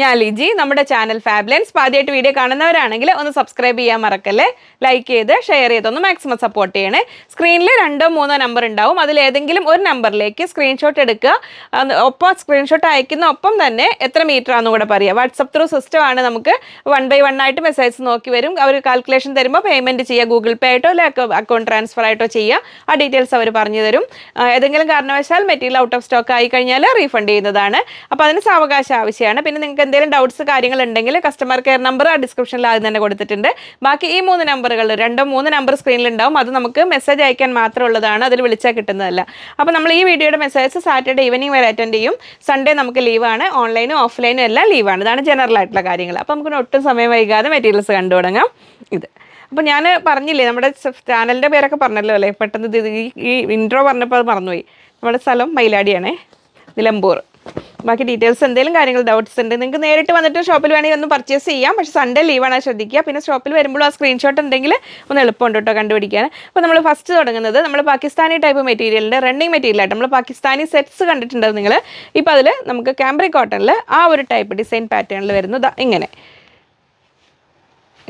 ഞാൻ ലിജി നമ്മുടെ ചാനൽ ഫാബ്ലൻസ്. ആദ്യമായിട്ട് വീഡിയോ കാണുന്നവരാണെങ്കിൽ ഒന്ന് സബ്സ്ക്രൈബ് ചെയ്യാൻ മറക്കല്ലേ? ലൈക്ക് ചെയ്ത് ഷെയർ ചെയ്ത് ഒന്ന് മാക്സിമം സപ്പോർട്ട് ചെയ്യണേ. സ്ക്രീനിൽ രണ്ടോ മൂന്നോ നമ്പർ ഉണ്ടാവും. അതിൽ ഏതെങ്കിലും ഒരു നമ്പറിലേക്ക് സ്ക്രീൻഷോട്ട് എടുക്കുക. ഒപ്പം സ്ക്രീൻഷോട്ട് അയക്കുന്ന ഒപ്പം തന്നെ എത്ര മീറ്റർ ആണെന്ന് കൂടെ പറയുക വാട്സപ്പ് ത്രൂ സിസ്റ്റം ആണ് നമുക്ക് വൺ ബൈ വൺ ആയിട്ട് മെസ്സേജ് നോക്കി വരും. അവർ കാൽക്കുലേഷൻ തരുമ്പോൾ പേയ്മെന്റ് ചെയ്യുക ഗൂഗിൾ പേ ആയിട്ടോ അല്ലെ അക്കൗണ്ട് ട്രാൻസ്ഫർ ആയിട്ടോ ചെയ്യുക. ആ ഡീറ്റെയിൽസ് അവർ പറഞ്ഞു തരും. ഏതെങ്കിലും കാരണവശാൽ മെറ്റീരിയൽ ഔട്ട് ഓഫ് സ്റ്റോക്ക് ആയി കഴിഞ്ഞാൽ റീഫണ്ട് ചെയ്യുന്നതാണ്. അപ്പോൾ അതിന് സാവകാശം ആവശ്യമാണ്. പിന്നെ നിങ്ങൾക്ക് എന്തെങ്കിലും ഡൗട്ട്സ് കാര്യങ്ങൾ ഉണ്ടെങ്കിൽ കസ്റ്റമർ കെയർ നമ്പർ ആ ഡിസ്ക്രിപ്ഷനിൽ ആദ്യം തന്നെ കൊടുത്തിട്ടുണ്ട്. ബാക്കി ഈ മൂന്ന് നമ്പറുകൾ രണ്ടോ മൂന്ന് നമ്പർ സ്ക്രീനിൽ ഉണ്ടാവും അത് നമുക്ക് മെസ്സേജ് അയക്കാൻ മാത്രമുള്ളതാണ്. അതിൽ വിളിച്ചാൽ കിട്ടുന്നതല്ല. അപ്പോൾ നമ്മൾ ഈ വീഡിയോയുടെ മെസ്സേജ് സാറ്റർഡേ ഈവനിങ് വരെ അറ്റൻഡ് ചെയ്യും. സൺഡേ നമുക്ക് ലീവാണ് ഓൺലൈനും ഓഫ്ലൈനും എല്ലാം ലീവാണ് ഇതാണ് ജനറൽ ആയിട്ടുള്ള കാര്യങ്ങൾ. അപ്പോൾ നമുക്ക് ഒട്ടും സമയം വൈകാതെ മെറ്റീരിയൽസ് കണ്ടു തുടങ്ങാം. ഇത്. അപ്പോൾ ഞാൻ പറഞ്ഞില്ലേ നമ്മുടെ ചാനലിന്റെ പേരൊക്കെ പറഞ്ഞല്ലോ അല്ലേ? പെട്ടെന്ന് ഈ ഇൻട്രോ പറഞ്ഞപ്പോൾ അത് മറന്നുപോയി. നമ്മുടെ സ്ഥലം മയിലാടിയാണേ നിലമ്പൂർ. ബാക്കി ഡീറ്റെയിൽസ് എന്തെങ്കിലും കാര്യങ്ങൾ ഡൗട്ട്സ് ഉണ്ട് നിങ്ങൾക്ക് നേരിട്ട് വന്നിട്ട് ഷോപ്പിൽ വേണമെങ്കിൽ ഒന്ന് പർച്ചേസ് ചെയ്യാം. പക്ഷേ സൺഡേ ലീവാണ് ശ്രദ്ധിക്കുക. പിന്നെ ഷോപ്പിൽ വരുമ്പോൾ ആ സ്ക്രീൻഷോട്ട് ഉണ്ടെങ്കിൽ ഒന്ന് എളുപ്പമുണ്ട് കേട്ടോ കണ്ടുപിടിക്കാൻ. അപ്പോൾ നമ്മൾ ഫസ്റ്റ് തുടങ്ങുന്നത് നമ്മൾ പാകിസ്ഥാനി ടൈപ്പ് മെറ്റീരിയലിന്റെ റണ്ണിങ് മെറ്റീരിയലായിട്ട് നമ്മൾ പാകിസ്ഥാനി സെറ്റ്സ് കണ്ടിട്ടുണ്ടാവും നിങ്ങൾ ഇപ്പോൾ അതിൽ നമുക്ക് ക്യാമ്പ്രി കോട്ടണിൽ ആ ഒരു ടൈപ്പ് ഡിസൈൻ പാറ്റേണിൽ വരുന്നത് ഇങ്ങനെ.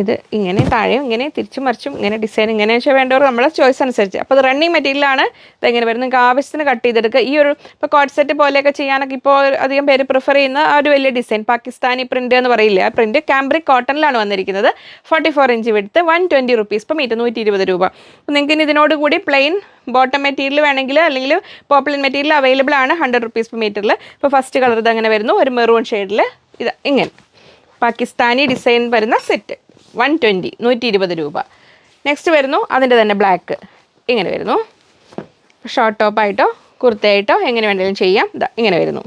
ഇത് ഇങ്ങനെ താഴെയും ഇങ്ങനെ തിരിച്ചു മറിച്ചും ഇങ്ങനെ ഡിസൈൻ ഇങ്ങനെ വെച്ചാൽ വേണ്ടവർ നമ്മളെ ചോയ്സ് അനുസരിച്ച്. അപ്പോൾ ഇത് റണ്ണിങ് മെറ്റീരിയലാണ് ഇത് എങ്ങനെ വരുന്നത് നിങ്ങൾക്ക് ആവശ്യത്തിന് കട്ട് ചെയ്തെടുക്കുക. ഈ ഒരു ഇപ്പോൾ കോട്ട് സെറ്റ് പോലെയൊക്കെ ചെയ്യാനൊക്കെ ഇപ്പോൾ അധികം പേര് പ്രിഫർ ചെയ്യുന്ന ആ ഒരു വലിയ ഡിസൈൻ പാകിസ്ഥാനി പ്രിന്റ് എന്ന് പറയില്ല? ആ പ്രിന്റ് ക്യാമ്പ്രിക് കോട്ടണിലാണ് വന്നിരിക്കുന്നത്. ഫോർട്ടി ഫോർ ഇഞ്ച് വിടുത്ത് വൺ ട്വന്റി റുപ്പീസ് ഇപ്പം മീറ്റർ നൂറ്റി ഇരുപത് രൂപ. അപ്പോൾ നിങ്ങൾക്ക് ഇനി ഇതിനോട് കൂടി പ്ലെയിൻ ബോട്ടം മെറ്റീരിയൽ വേണമെങ്കിൽ അല്ലെങ്കിൽ പോപ്പുലർ മെറ്റീരിയൽ അവൈലബിൾ ആണ് ഹൺഡ്രഡ് റുപ്പീസ് പെർ മീറ്ററിൽ ഇപ്പോൾ ഫസ്റ്റ് കളർ ഇത് അങ്ങനെ വരുന്നു. ഒരു മെറൂൺ ഷെയ്ഡിൽ ഇത് ഇങ്ങനെ. പാകിസ്ഥാനി ഡിസൈൻ വരുന്ന സെറ്റ് വൺ ട്വന്റി നൂറ്റി ഇരുപത് രൂപ. നെക്സ്റ്റ് വരുന്നു അതിന്റെ തന്നെ ബ്ലാക്ക് ഇങ്ങനെ വരുന്നു. ഷോർട്ട് ടോപ്പായിട്ടോ കുർത്തയായിട്ടോ എങ്ങനെ വേണമെങ്കിലും ചെയ്യാം. ഇതാ ഇങ്ങനെ വരുന്നു.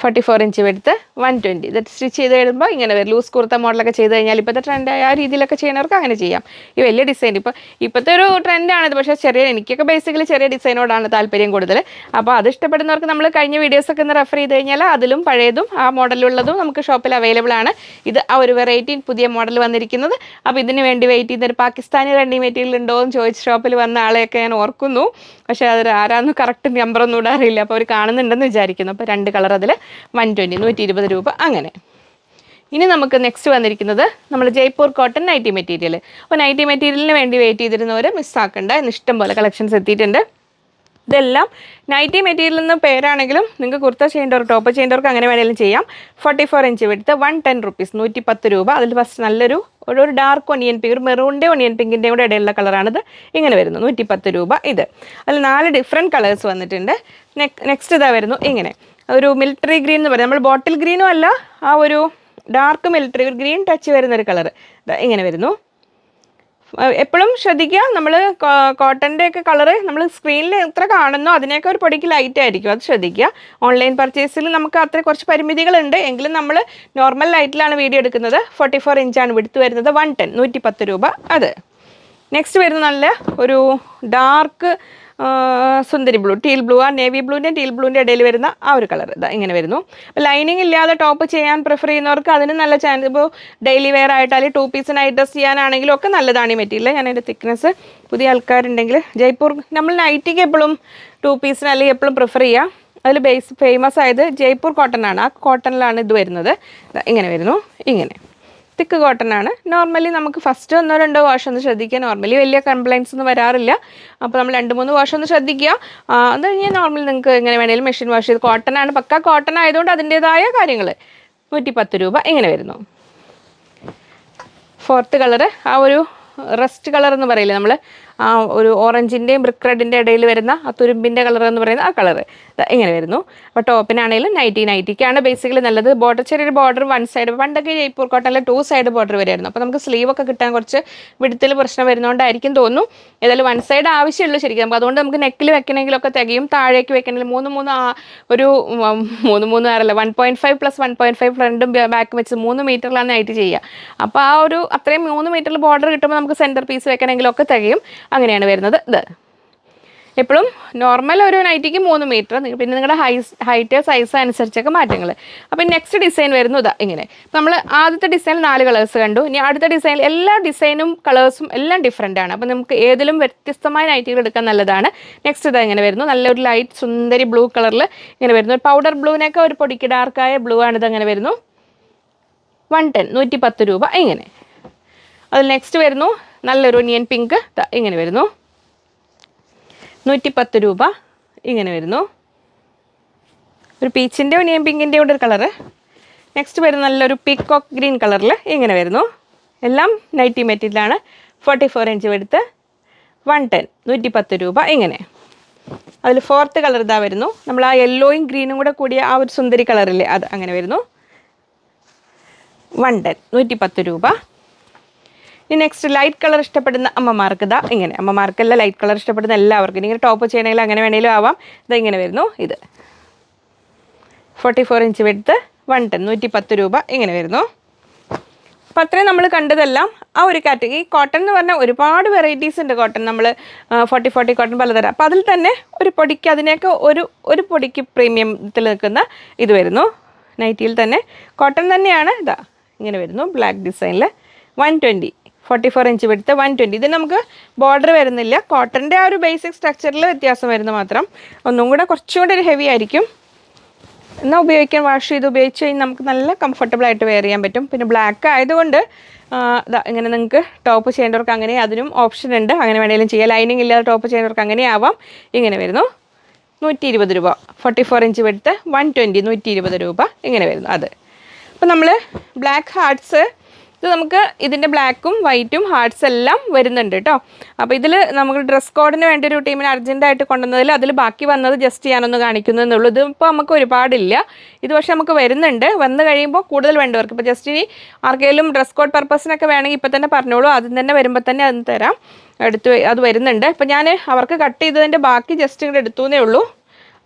ഫോർട്ടി ഫോർ ഇഞ്ച് എടുത്ത് വൺ ട്വന്റി ഇത് സ്റ്റിച്ച് ചെയ്ത് കഴിയുമ്പോൾ ഇങ്ങനെ വരും. ലൂസ് കുർത്ത മോഡലൊക്കെ ചെയ്ത് കഴിഞ്ഞാൽ ഇപ്പോഴത്തെ ട്രെൻഡ് ആ രീതിയിലൊക്കെ ചെയ്യുന്നവർക്ക് അങ്ങനെ ചെയ്യാം. ഈ വലിയ ഡിസൈൻ ഇപ്പോൾ ഇപ്പോഴത്തെ ഒരു ട്രെൻഡാണിത് പക്ഷേ ചെറിയ എനിക്കൊക്കെ ബേസിക്കലി ചെറിയ ഡിസൈനോടാണ് താല്പര്യം കൂടുതൽ. അപ്പോൾ അത് ഇഷ്ടപ്പെടുന്നവർക്ക് നമ്മൾ കഴിഞ്ഞ വീഡിയോസൊക്കെ ഒന്ന് റെഫർ ചെയ്ത് കഴിഞ്ഞാൽ അതിലും പഴയതും ആ മോഡലുള്ളതും നമുക്ക് ഷോപ്പിൽ അവൈലബിൾ ആണ്. ഇത് ആ ഒരു വെറൈറ്റി പുതിയ മോഡൽ വന്നിരിക്കുന്നത്. അപ്പോൾ ഇതിന് വേണ്ടി വെയിറ്റ് ചെയ്യുന്ന ഒരു പാകിസ്ഥാനി റെഡി മെറ്റീരിയൽ ഉണ്ടോ എന്ന് ചോദിച്ച് ഷോപ്പിൽ വന്ന ആളെയൊക്കെ ഞാൻ ഓർക്കുന്നു. പക്ഷേ അത് ആരാന്ന് കറക്റ്റ് നമ്പറൊന്നും ഇവിടെ അറിയില്ല. അപ്പോൾ അവർ കാണുന്നുണ്ടെന്ന് വിചാരിക്കുന്നു. അപ്പോൾ രണ്ട് കളർ അതിൽ വൺ ട്വന്റി നൂറ്റി ഇരുപത് രൂപ അങ്ങനെ. ഇനി നമുക്ക് നെക്സ്റ്റ് വന്നിരിക്കുന്നത് നമ്മൾ ജയ്പൂർ കോട്ടൺ നൈറ്റി മെറ്റീരിയൽ അപ്പോൾ നൈറ്റി മെറ്റീരിയലിന് വേണ്ടി വെയിറ്റ് ചെയ്തിരുന്നവർ മിസ്സാക്കണ്ട ഇഷ്ടം പോലെ കളക്ഷൻസ് എത്തിയിട്ടുണ്ട്. ഇതെല്ലാം നൈറ്റി മെറ്റീരിയൽ നിന്ന് പേരാണെങ്കിലും നിങ്ങൾക്ക് കുർത്ത ചെയ്യേണ്ടവർ ടോപ്പ് ചെയ്യേണ്ടവർക്ക് അങ്ങനെ വേണമെങ്കിലും ചെയ്യാം. ഫോർട്ടി ഫോർ ഇഞ്ച് എടുത്ത് വൺ ടെൻ റുപ്പീസ് നൂറ്റി പത്ത് രൂപ. അതിൽ ഫസ്റ്റ് നല്ലൊരു ഒരു ഒരു ഡാർക്ക് ഒണിയൻ പിങ്ക് ഒരു മെറൂണിന്റെ ഒണിയൻ പിങ്കിന്റെയും കൂടെ ഇടയിലുള്ള കളറാണിത് ഇങ്ങനെ വരുന്നു നൂറ്റി പത്ത് രൂപ ഇത്. അതിൽ നാല് ഡിഫറെന്റ് കളേഴ്സ് വന്നിട്ടുണ്ട്. നെക്സ്റ്റ് ഇതാ വരുന്നു ഇങ്ങനെ. ഒരു മിലിറ്ററി ഗ്രീൻ എന്ന് പറയുന്നത് നമ്മൾ ബോട്ടിൽ ഗ്രീനും അല്ല ആ ഒരു ഡാർക്ക് മിലിറ്ററി ഒരു ഗ്രീൻ ടച്ച് വരുന്ന ഒരു കളർ ഇങ്ങനെ വരുന്നു. എപ്പോഴും ശ്രദ്ധിക്കുക. നമ്മൾ കോട്ടന്റെ ഒക്കെ കളറ് നമ്മൾ സ്ക്രീനിൽ എത്ര കാണുന്നോ അതിനൊക്കെ ഒരു പൊടിക്ക് ലൈറ്റ് ആയിരിക്കും. അത് ശ്രദ്ധിക്കുക. ഓൺലൈൻ പർച്ചേസിൽ നമുക്ക് അത്ര കുറച്ച് പരിമിതികളുണ്ട്. എങ്കിലും നമ്മൾ നോർമൽ ലൈറ്റിലാണ് വീഡിയോ എടുക്കുന്നത്. ഫോർട്ടി ഫോർ ഇഞ്ചാണ് വിടുത്ത് വരുന്നത്. വൺ ടെൻ നൂറ്റി പത്ത് രൂപ. അത്. നെക്സ്റ്റ് വരുന്ന നല്ല ഒരു ഡാർക്ക് സുന്ദരി ബ്ലൂ ടീൽ ബ്ലൂ ആ നേവി ബ്ലൂവിന്റെ ടീൽ ബ്ലൂവിന്റെ ഇടയിൽ വരുന്ന ആ ഒരു കളർ ഇതാ ഇങ്ങനെ വരുന്നു. അപ്പോൾ ലൈനിങ് ഇല്ലാതെ ടോപ്പ് ചെയ്യാൻ പ്രിഫർ ചെയ്യുന്നവർക്ക് അതിന് നല്ല ചാൻസ് ഇപ്പോൾ ഡെയിലി വെയർ ആയിട്ട് അല്ലെങ്കിൽ ടു പീസിനായി ഡ്രസ് ചെയ്യാനാണെങ്കിലും ഒക്കെ നല്ലതാണ് ഈ മെറ്റീരിയൽ ഞാൻ അതിന്റെ തിക്നെസ് പുതിയ ആൾക്കാരുണ്ടെങ്കിൽ ജയ്പൂർ നമ്മൾ നൈറ്റിക്ക് എപ്പോഴും ടു പീസിന് അല്ലെങ്കിൽ എപ്പോഴും പ്രിഫർ ചെയ്യുക അതിൽ ബേസ് ഫേമസ് ആയത് ജയ്പൂർ കോട്ടൺ ആണ്. ആ കോട്ടണിലാണ് ഇത് വരുന്നത്. ഇങ്ങനെ വരുന്നു. ഇങ്ങനെ. തിക്ക് കോട്ടൺ ആണ്. നോർമലി നമുക്ക് ഫസ്റ്റ് ഒന്നോ രണ്ടോ വാഷ് ഒന്ന് ശ്രദ്ധിക്കുക. നോർമലി വലിയ കംപ്ലയിൻസ് ഒന്നും വരാറില്ല. അപ്പോൾ നമ്മൾ രണ്ട് മൂന്ന് വാഷ് ഒന്ന് ശ്രദ്ധിക്കുക. അത് കഴിഞ്ഞാൽ നോർമലി നിങ്ങൾക്ക് എങ്ങനെ വേണേലും മെഷീൻ വാഷ് ചെയ്ത് കോട്ടൺ ആണ്. പക്ക കോട്ടൺ ആയതുകൊണ്ട് അതിന്റേതായ കാര്യങ്ങൾ നൂറ്റി പത്ത് രൂപ ഇങ്ങനെ വരുന്നു. ഫോർത്ത് കളറ് ആ ഒരു റെസ്റ്റ് കളർ എന്ന് പറയില്ലേ നമ്മൾ ആ ഒരു ഓറഞ്ചിന്റെയും ബ്രിക്ക് റെഡിന്റെ ഇടയിൽ വരുന്ന ആ തുരുമ്പിന്റെ കളർ എന്ന് പറയുന്ന ആ കളർ ഇങ്ങനെ വരുന്നു. അപ്പോൾ ടോപ്പിനാണെങ്കിലും നൈറ്റി നൈറ്റിക്കാണ് ബേസിക്കലി നല്ലത്. ബോർഡർ ചെറിയൊരു ബോർഡർ വൺ സൈഡ് പണ്ടൊക്കെ ജയ്പൂർ കോട്ടനിലെ ടു സൈഡ് ബോർഡർ വരുമായിരുന്നു. അപ്പോൾ നമുക്ക് സ്ലീവൊക്കെ കിട്ടാൻ കുറച്ച് വിടുത്തിൽ പ്രശ്നം വരുന്നതുകൊണ്ടായിരിക്കും തോന്നുന്നു. ഏതായാലും വൺ സൈഡ് ആവശ്യമുള്ളൂ ശരിക്കും. നമുക്ക് അതുകൊണ്ട് നമുക്ക് നെക്കിൽ വെക്കണമെങ്കിലൊക്കെ തികയും താഴേക്ക് വെക്കണമെങ്കിൽ മൂന്ന് മൂന്ന് ആ ഒരു മൂന്ന് മൂന്ന് ആറല്ല one point five plus one point five ഫ്രണ്ടും ബാക്കും വെച്ച് മൂന്ന് മീറ്ററിലാണ് നൈറ്റ് ചെയ്യുക. അപ്പോൾ ആ ഒരു അത്രയും മൂന്ന് മീറ്ററിൽ ബോർഡർ കിട്ടുമ്പോൾ നമുക്ക് സെന്റർ പീസ് വെക്കണമെങ്കിലൊക്കെ തികയും. അങ്ങനെയാണ് വരുന്നത്. ഇത് എപ്പോഴും നോർമൽ ഒരു നൈറ്റിക്ക് മൂന്ന് മീറ്റർ പിന്നെ നിങ്ങളുടെ ഹൈ ഹൈറ്റ് സൈസ് അനുസരിച്ചൊക്കെ മാറ്റങ്ങൾ അപ്പം നെക്സ്റ്റ് ഡിസൈൻ വരുന്നു. ഇതാ ഇങ്ങനെ. നമ്മൾ ആദ്യത്തെ ഡിസൈൻ നാല് കളേഴ്സ് കണ്ടു. ഇനി അടുത്ത ഡിസൈൻ എല്ലാ ഡിസൈനും കളേഴ്സും എല്ലാം ഡിഫറെന്റ് ആണ്. അപ്പം നമുക്ക് ഏതിലും വ്യത്യസ്തമായ നൈറ്റികൾ എടുക്കാൻ നല്ലതാണ്. നെക്സ്റ്റ് ഇതാ ഇങ്ങനെ വരുന്നു. നല്ലൊരു ലൈറ്റ് സുന്ദരി ബ്ലൂ കളറിൽ ഇങ്ങനെ വരുന്നു. ഒരു പൗഡർ ബ്ലൂവിനൊക്കെ ഒരു പൊടിക്ക് ഡാർക്കായ ബ്ലൂ ആണ് ഇത് അങ്ങനെ വരുന്നു. വൺ ടെൻ നൂറ്റി പത്ത് രൂപ. ഇങ്ങനെ. അതിൽ നെക്സ്റ്റ് വരുന്നു. നല്ലൊരു ഒനിയൻ പിങ്ക് ഇങ്ങനെ വരുന്നു. നൂറ്റി പത്ത് രൂപ ഇങ്ങനെ വരുന്നു. ഒരു പീച്ചിന്റെ ഒനിയൻ പിങ്കിന്റെ കൂടെ ഒരു കളറ് നെക്സ്റ്റ് വരുന്ന നല്ലൊരു പിക്കോക്ക് ഗ്രീൻ കളറിൽ ഇങ്ങനെ വരുന്നു. എല്ലാം നൈറ്റി മെറ്റീരിയലാണ് ഫോർട്ടി ഫോർ ഇഞ്ച് എടുത്ത് വൺ ടെൻ നൂറ്റി പത്ത് രൂപ ഇങ്ങനെ. അതിൽ ഫോർത്ത് കളർ ഇതാ വരുന്നു. നമ്മൾ ആ യെല്ലോയും ഗ്രീനും കൂടെ കൂടിയ ആ ഒരു സുന്ദരി കളറില്ലേ അത് അങ്ങനെ വരുന്നു. വൺ ടെൻ നൂറ്റി പത്ത് രൂപ. ഇനി നെക്സ്റ്റ് ലൈറ്റ് കളർ ഇഷ്ടപ്പെടുന്ന അമ്മമാർക്ക് ഇതാ ഇങ്ങനെ. അമ്മമാർക്കല്ല ലൈറ്റ് കളർ ഇഷ്ടപ്പെടുന്ന എല്ലാവർക്കും. ഇങ്ങനെ ടോപ്പ് ചെയ്യണമെങ്കിൽ അങ്ങനെ വേണമെങ്കിലും ആവാം. ഇത് ഇങ്ങനെ വരുന്നു. ഇത് ഫോർട്ടി ഫോർ ഇഞ്ച് വെടുത്ത് വൺ ടെൻ നൂറ്റി പത്ത് രൂപ ഇങ്ങനെ വരുന്നു. അപ്പോൾ അത്രയും നമ്മൾ കണ്ടതെല്ലാം ആ ഒരു കാറ്റഗറി കോട്ടൺ എന്ന് പറഞ്ഞാൽ ഒരുപാട് വെറൈറ്റീസ് ഉണ്ട് കോട്ടൺ നമ്മൾ ഫോർട്ടി ഫോർട്ടി കോട്ടൺ പലതരം. അപ്പോൾ അതിൽ തന്നെ ഒരു പൊടിക്ക് അതിനെയൊക്കെ ഒരു ഒരു പൊടിക്ക് പ്രീമിയത്തിൽ നിൽക്കുന്ന ഇത് വരുന്നു. നൈറ്റിയിൽ തന്നെ. കോട്ടൺ തന്നെയാണ്. ഇതാ ഇങ്ങനെ വരുന്നു. ബ്ലാക്ക് ഡിസൈനിൽ one twenty forty four inch വിടുത്ത് വൺ ട്വന്റി ഇത് നമുക്ക് ബോർഡർ വരുന്നില്ല. കോട്ടന്റെ ആ ഒരു ബേസിക് സ്ട്രക്ചറിൽ വ്യത്യാസം വരുന്നത് മാത്രം. ഒന്നും കൂടെ കുറച്ചും കൂടെ ഒരു ഹെവി ആയിരിക്കും. എന്നാൽ ഉപയോഗിക്കാൻ വാഷ് ചെയ്ത് ഉപയോഗിച്ച് കഴിഞ്ഞാൽ നമുക്ക് നല്ല കംഫർട്ടബിൾ ആയിട്ട് വെയർ ചെയ്യാൻ പറ്റും. പിന്നെ ബ്ലാക്ക് ആയതുകൊണ്ട് ഇങ്ങനെ നിങ്ങൾക്ക് ടോപ്പ് ചെയ്യേണ്ടവർക്ക് അങ്ങനെ അതിനും ഓപ്ഷൻ ഉണ്ട്. അങ്ങനെ വേണമെങ്കിലും ചെയ്യാം. ലൈനിങ് ഇല്ലാതെ ടോപ്പ് ചെയ്യേണ്ടവർക്ക് അങ്ങനെ ആവാം. ഇങ്ങനെ വരുന്നു. നൂറ്റി ഇരുപത് രൂപ. ഫോർട്ടി ഫോർ ഇഞ്ച് വെടുത്ത് വൺ ട്വന്റി നൂറ്റി ഇരുപത് രൂപ. ഇങ്ങനെ വരുന്നു. അത്. അപ്പോൾ നമ്മൾ ബ്ലാക്ക് ഹാർട്സ് ഇത് നമുക്ക് ഇതിന്റെ ബ്ലാക്കും വൈറ്റും ഹാർട്ട്സ് എല്ലാം വരുന്നുണ്ട് കേട്ടോ അപ്പോൾ ഇതിൽ നമുക്ക് ഡ്രസ് കോഡിന് വേണ്ടി ഒരു ടീമിന് അർജന്റായിട്ട് കൊണ്ടുവന്നതിൽ അതിൽ ബാക്കി വന്നത് ജസ്റ്റ് ഞാനൊന്ന് കാണിക്കുന്നതെന്നുള്ളൂ ഇത് ഇപ്പോൾ നമുക്ക് ഒരുപാടില്ല. ഇത് പക്ഷേ നമുക്ക് വരുന്നുണ്ട്. വന്ന് കഴിയുമ്പോൾ കൂടുതൽ വേണ്ടവർക്ക്. ഇപ്പോൾ ജസ്റ്റ് ഇനി ആർക്കെങ്കിലും ഡ്രസ് കോഡ് പർപ്പസിനൊക്കെ വേണമെങ്കിൽ ഇപ്പോൾ തന്നെ പറഞ്ഞോളൂ. ആദ്യം തന്നെ വരുമ്പോൾ തന്നെ അത് തരാം. എടുത്ത് അത് വരുന്നുണ്ട്. ഇപ്പം ഞാൻ അവർക്ക് കട്ട് ചെയ്തതിന്റെ ബാക്കി ജസ്റ്റ് ഇങ്ങോട്ട് എടുത്തു എന്നേ ഉള്ളൂ.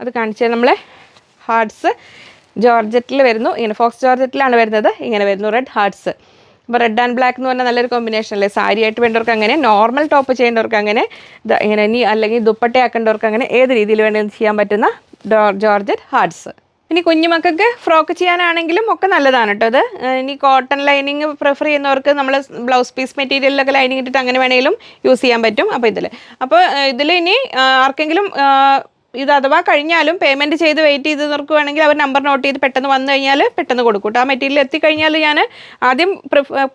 അത് കാണിച്ചാൽ നമ്മളെ. ഹാർട്സ് ജോർജറ്റിൽ വരുന്നു. ഇങ്ങനെ ഫോക്സ് ജോർജറ്റിലാണ് വരുന്നത്. ഇങ്ങനെ വരുന്നു. റെഡ് ഹാർട്സ് അപ്പോൾ റെഡ് ആൻഡ് ബ്ലാക്ക് എന്ന് പറഞ്ഞാൽ നല്ലൊരു കോമ്പിനേഷൻ അല്ലേ? സാരി ആയിട്ട് വേണ്ടവർക്ക് അങ്ങനെ നോർമൽ ടോപ്പ് ചെയ്യേണ്ടവർക്ക് അങ്ങനെ ഇങ്ങനെ ഇനി അല്ലെങ്കിൽ ദുപ്പട്ടയാക്കേണ്ടവർക്ക് അങ്ങനെ ഏത് രീതിയിൽ വേണമെങ്കിലും ചെയ്യാൻ പറ്റുന്ന ജോർജറ്റ് ഹാർട്സ് ഇനി കുഞ്ഞുമക്കൾക്ക് ഫ്രോക്ക് ചെയ്യാനാണെങ്കിലും ഒക്കെ നല്ലതാണ് കേട്ടോ അത് ഇനി കോട്ടൺ ലൈനിങ് പ്രിഫർ ചെയ്യുന്നവർക്ക് നമ്മൾ ബ്ലൗസ് പീസ് മെറ്റീരിയലിലൊക്കെ ലൈനിങ് ഇട്ടിട്ട് അങ്ങനെ വേണമെങ്കിലും യൂസ് ചെയ്യാൻ പറ്റും. അപ്പോൾ ഇതിൽ അപ്പോൾ ഇതിൽ ഇനി ആർക്കെങ്കിലും ഇത് അഥവാ കഴിഞ്ഞാലും പേയ്മെന്റ് ചെയ്ത് വെയിറ്റ് ചെയ്ത് വേണമെങ്കിൽ അവർ നമ്പർ നോട്ട് ചെയ്ത് പെട്ടെന്ന് വന്നു കഴിഞ്ഞാൽ പെട്ടെന്ന് കൊടുക്കും ആ മെറ്റീരിയൽ എത്തിക്കഴിഞ്ഞാൽ ഞാൻ ആദ്യം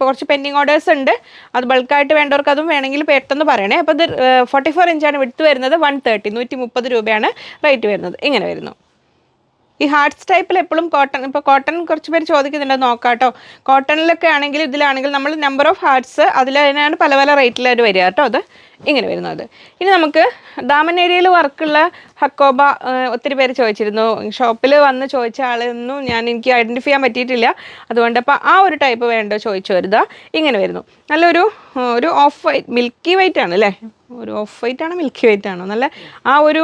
കുറച്ച് പെൻഡിങ് ഓർഡേഴ്സ് ഉണ്ട്. അത് ബൾക്കായിട്ട് വേണ്ടവർക്ക് അതും വേണമെങ്കിൽ പെട്ടെന്ന് പറയണേ. അപ്പോൾ ഇത് ഫോർട്ടി ഫോർ ഇഞ്ചാണ് വിട്ട് വരുന്നത്. വൺ തേർട്ടി നൂറ്റി മുപ്പത് രൂപയാണ് റേറ്റ് വരുന്നത്. ഇങ്ങനെ വരുന്നു. ഈ ഹാർട്സ് ടൈപ്പിൽ എപ്പോഴും കോട്ടൺ ഇപ്പോൾ കോട്ടൺ കുറച്ച് പേര് ചോദിക്കുന്നുണ്ട് നോക്കാട്ടോ. കോട്ടണിലൊക്കെ ആണെങ്കിൽ ഇതിലാണെങ്കിൽ നമ്മൾ നമ്പർ ഓഫ് ഹാർട്സ് അതിൽ തന്നെയാണ് പല പല റേറ്റിലായിട്ട് വരിക കേട്ടോ അത്. ഇങ്ങനെ വരുന്നത് ഇനി നമുക്ക് ദാമൻ ഏരിയയിൽ വർക്കുള്ള ഹക്കോബ ഒത്തിരി പേര് ചോദിച്ചിരുന്നു. ഷോപ്പിൽ വന്ന് ചോദിച്ച ആളൊന്നും ഞാൻ എനിക്ക് ഐഡന്റിഫൈ ചെയ്യാൻ പറ്റിയിട്ടില്ല. അതുകൊണ്ട് അപ്പോൾ ആ ഒരു ടൈപ്പ് വേണ്ടോ ചോദിച്ചു വരുതാ ഇങ്ങനെ വരുന്നു. നല്ലൊരു ഒരു ഓഫ് വൈറ്റ് മിൽക്കി വൈറ്റ് ആണ് അല്ലേ ഒരു ഓഫ് വൈറ്റ് ആണോ മിൽക്കി വൈറ്റ് ആണോ? നല്ല ആ ഒരു